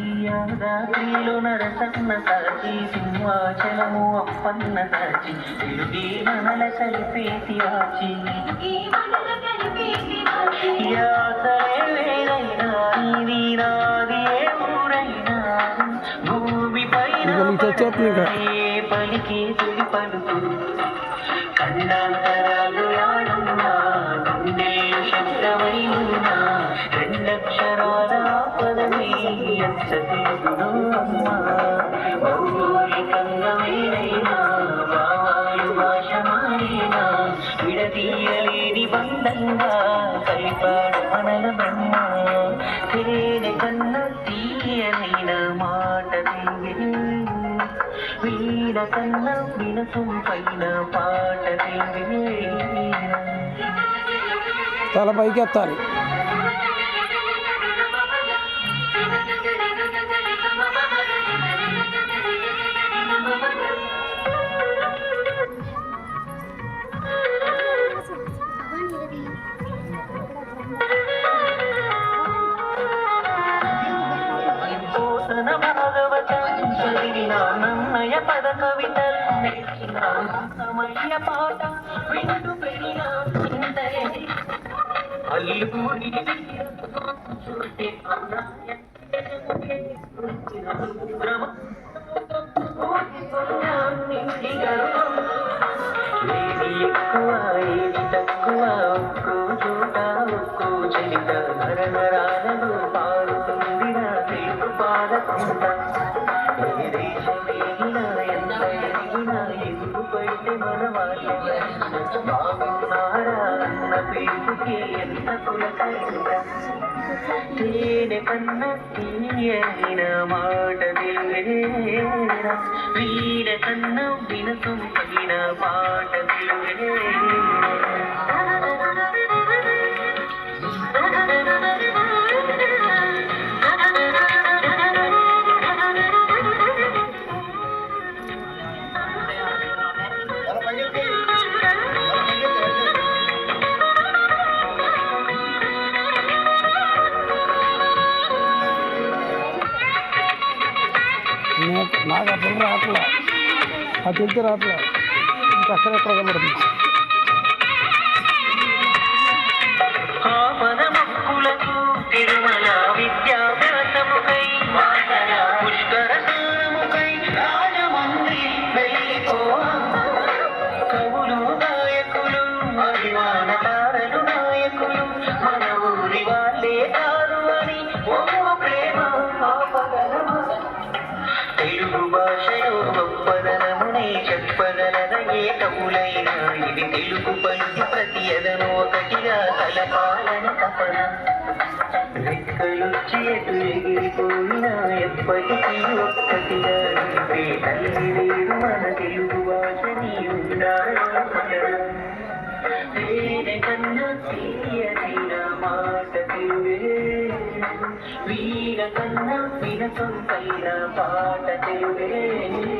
యాదాద్రిలో నరసన్న సాచి సింహాచలము అప్పన్న సాచి తెలుగే మనల కలిపేటి ఆచి. యాసలే వేరైనా నీది నాది ఏ ఊరైనా. భూమి పైన పలికి తుది పలుకు. కన్నాంతరాలు యాడున్నా గుండెలు శబ్దమై ఉన్నా. విడదీయలేని కలిపాడు మనల బ్రహ్మ తేనె కన్నా తీయనైన మాట వీణ కన్నా వినసం పైన పాట తల పైకి ఎత్తాలి నన్నయ పద కవితలు నేర్చిన సమయ పాట వింటూ పెరిగిన అల్లుడి చూస్తే తక్కువ ఒక్కో చోట ఒక్కో నా తెలుగు పాదకుంట ఏ దేశమేగినా ఎంత ఎదిగినా ఎదుగు పడితే మన వాళ్ళ బాగున్నారా అన్న పేరుకి ఎంత పులకరిందా తేనె కన్న తీయైన మాట తెలివేరా వీణ కన్న వినసం పైన పాట నాకు నాకు అప్పుడు రావట్లే. అటు వెళ్తే రావట్లే. ఇంకా అక్కడెక్కడ కనబడుతుంది. ఒకటిగా కలపాలన తపన రెక్కలొచ్చి ఎటు ఎప్పటికీ ఒక్కటిగా నిలిపే తల్లి లేదు మన తెలుగు భాష నీ పాట తెలుగే